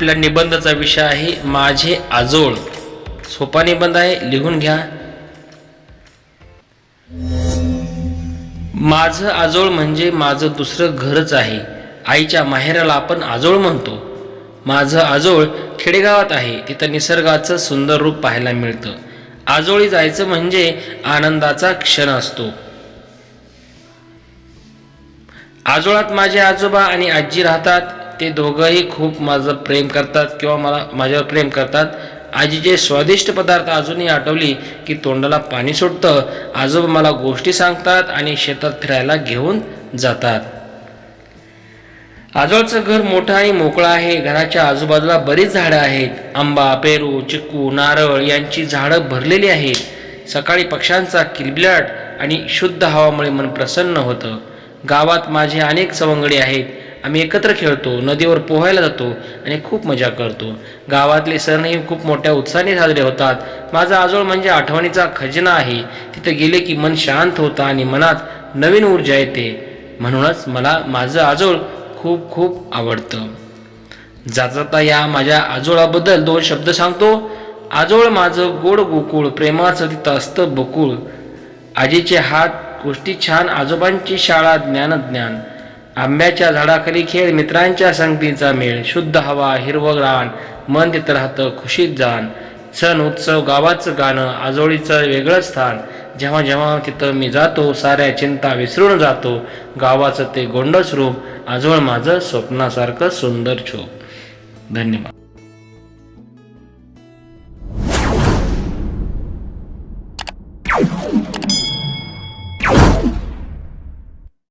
आपल्या निबंधाचा विषय आहे माझे आजोळ. सोपा निबंध आहे लिहून घ्या. माझं आजोळ म्हणजे माझं दुसरं घरच आहे. आईच्या माहेराला आपण आजोळ म्हणतो. माझं आजोळ खेडेगावात आहे तिथं निसर्गाचं सुंदर रूप पाहायला मिळतं. आजोळी जायचं म्हणजे आनंदाचा क्षण असतो. आजोळात माझे आजोबा आणि आजी राहतात. ते दोघंही खूप माझं प्रेम करतात किंवा मला माझ्यावर प्रेम करतात. आजीचे स्वादिष्ट पदार्थ अजूनही आठवली की तोंडाला पाणी सुटतं आजोबा मला गोष्टी सांगतात आणि शेतात फिरायला घेऊन जातात. आजोळचं घर मोठं आणि मोकळं आहे. घराच्या आजूबाजूला बरीच झाडं आहेत. आंबा पेरू चिक्कू नारळ यांची झाडं भरलेली आहेत. सकाळी पक्ष्यांचा किलबिलाट आणि शुद्ध हवामुळे मन प्रसन्न होतं. गावात माझे अनेक सवंगडी आहेत. आम्ही एकत्र खेळतो नदीवर पोहायला जातो आणि खूप मजा करतो. गावातले सणही खूप मोठ्या उत्साहाने साजरे होतात. माझा आजोळ म्हणजे आठवणीचा खजिना आहे. तिथे गेले की मन शांत होतं आणि मनात नवीन ऊर्जा येते. म्हणूनच मला माझं आजोळ खूप खूप आवडतं. जाता जाता या माझ्या आजोळाबद्दल दोन शब्द सांगतो. आजोळ माझं गोड गोकुळ प्रेमाचं तिथं असतं बकुळ. आजीचे हात गोष्टी छान आजोबांची शाळा ज्ञानज्ञान. ज्ञान आंब्याच्या झाडाखाली खेळ मित्रांच्या संगतीचा मेळ शुद्ध हवा हिरवं रान मन तिथं राहतं खुशीत जाण. सण उत्सव गावाचं गाणं आजोळीचं वेगळं स्थान. जेव्हा जेव्हा तिथं मी जातो साऱ्या चिंता विसरून जातो. गावाचं ते गोंडस रूप आजोळ माझं स्वप्नासारखं सुंदर छोप धन्यवाद.